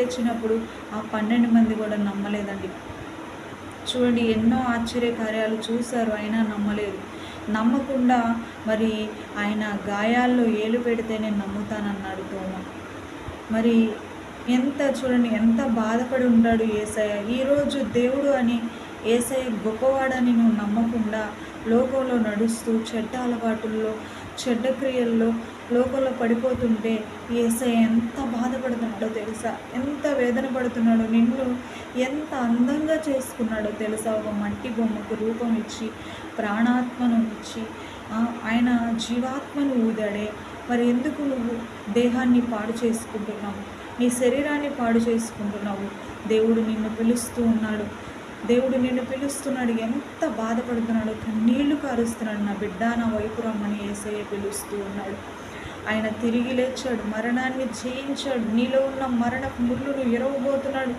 తెచ్చినప్పుడు ఆ పన్నెండు మంది కూడా నమ్మలేదండి. చూడండి ఎన్నో ఆశ్చర్య కార్యాలు చూశారు అయినా నమ్మలేదు. నమ్మకుండా మరి ఆయన గాయాల్లో ఏలు పెడితేనే నమ్ముతానన్నాడు తోమ. మరి ఎంత చూడండి ఎంత బాధపడి ఉంటాడు ఏసయ్య. ఈరోజు దేవుడు అని ఏసై గొప్పవాడని నువ్వు నమ్మకుండా లోకంలో నడుస్తూ చెడ్డ అలవాటుల్లో చెడ్డ క్రియల్లో లోకంలో పడిపోతుంటే ఏసై ఎంత బాధపడుతున్నాడో తెలుసా? ఎంత వేదన పడుతున్నాడో నిన్ను? ఎంత అందంగా చేసుకున్నాడో తెలుసా? ఒక మట్టి బొమ్మకు రూపం ఇచ్చి ప్రాణాత్మను ఇచ్చి ఆయన జీవాత్మను ఊదాడే. మరి ఎందుకు నువ్వు దేహాన్ని పాడు చేసుకుంటున్నావు? నీ శరీరాన్ని పాడు చేసుకుంటున్నావు? దేవుడు నిన్ను పిలుస్తూ ఉన్నాడు. దేవుడు నిన్ను పిలుస్తున్నాడు. ఎంత బాధపడుతున్నాడు కన్నీళ్ళు కారుస్తున్నాడు. నా బిడ్డ నా వైపు రమ్మని ఏసయ్య పిలుస్తూ ఉన్నాడు. ఆయన తిరిగి లేచాడు. మరణాన్ని జయించాడు. నీలో ఉన్న మరణ ముళ్ళును ఎరవబోతున్నాడు